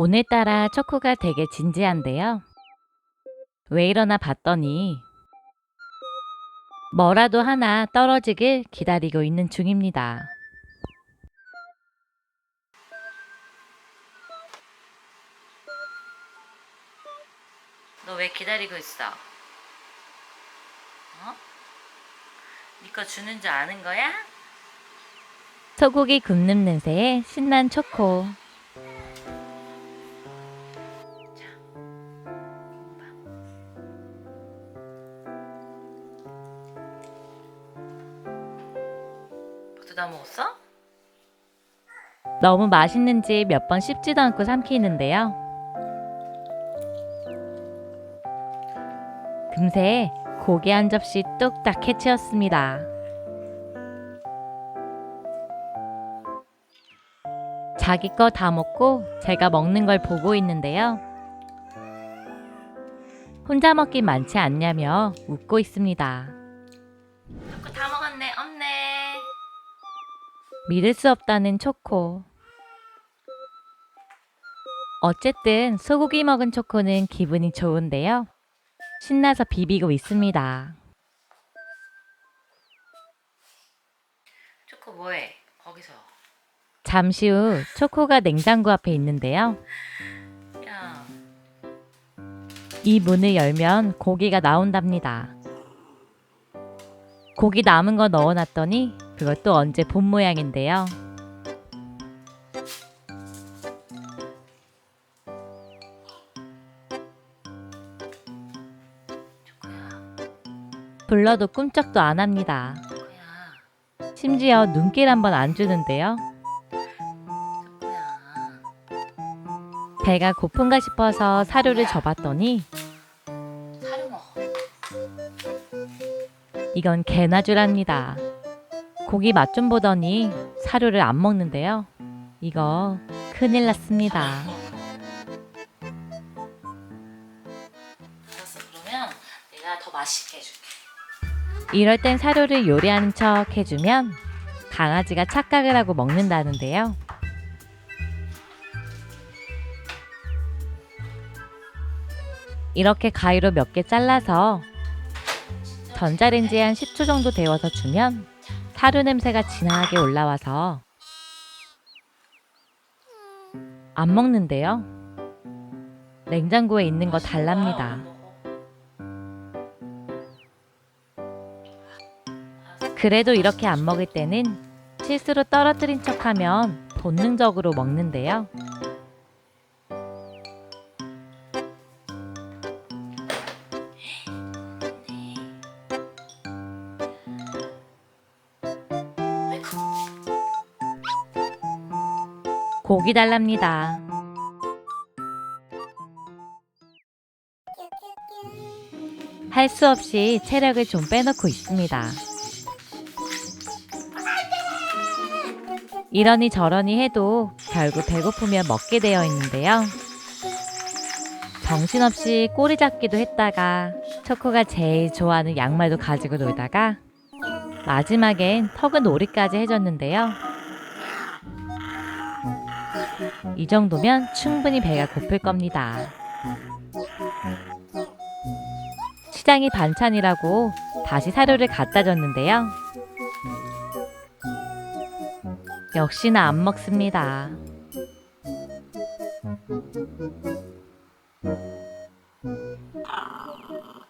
오늘따라 초코가 되게 진지한데요. 왜 이러나 봤더니 뭐라도 하나 떨어지길 기다리고 있는 중입니다. 너 왜 기다리고 있어? 어? 니거 주는 줄 아는 거야? 소고기 굽는 냄새에 신난 초코. 다 먹었어? 너무 맛있는지 몇 번 씹지도 않고 삼키는데요. 금세 고기 한 접시 뚝딱 해치웠습니다. 자기 거 다 먹고 제가 먹는 걸 보고 있는데요. 혼자 먹기 많지 않냐며 웃고 있습니다. 다. 믿을 수 없다는 초코. 어쨌든 소고기 먹은 초코는 기분이 좋은데요. 신나서 비비고 있습니다. 초코 뭐해? 거기서. 잠시 후 초코가 냉장고 앞에 있는데요. 야. 이 문을 열면 고기가 나온답니다. 고기 남은 거 넣어놨더니 그것도 언제 본 모양인데요. 불러도 꿈쩍도 안 합니다. 심지어 눈길 한번 안 주는데요. 배가 고픈가 싶어서 사료를 줘봤더니. 이건 개나 주랍니다. 고기 맛 좀 보더니 사료를 안 먹는데요. 이거 큰일 났습니다. 알았어. 그러면 내가 더 맛있게 해줄게. 이럴 땐 사료를 요리하는 척 해주면 강아지가 착각을 하고 먹는다는데요. 이렇게 가위로 몇 개 잘라서 전자레인지에 한 10초 정도 데워서 주면 사료 냄새가 진하게 올라와서 안 먹는데요. 냉장고에 있는 거 달랍니다. 그래도 이렇게 안 먹을 때는 실수로 떨어뜨린 척하면 본능적으로 먹는데요. 고기 달랍니다. 할 수 없이 체력을 좀 빼놓고 있습니다. 이러니 저러니 해도 결국 배고프면 먹게 되어 있는데요. 정신없이 꼬리 잡기도 했다가 초코가 제일 좋아하는 양말도 가지고 놀다가 마지막엔 턱은 오리까지 해줬는데요. 이 정도면 충분히 배가 고플 겁니다. 시장이 반찬이라고 다시 사료를 갖다 줬는데요. 역시나 안 먹습니다.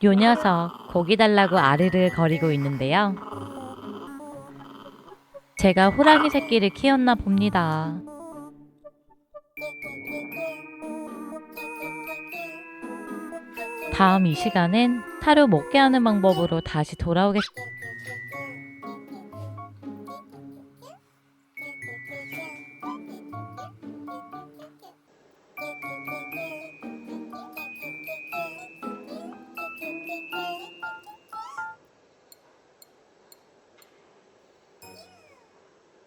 요 녀석 고기 달라고 아르르 거리고 있는데요. 제가 호랑이 새끼를 키웠나 봅니다. 다음 이 시간엔 사료 먹게 하는 방법으로 다시 돌아오겠습니다.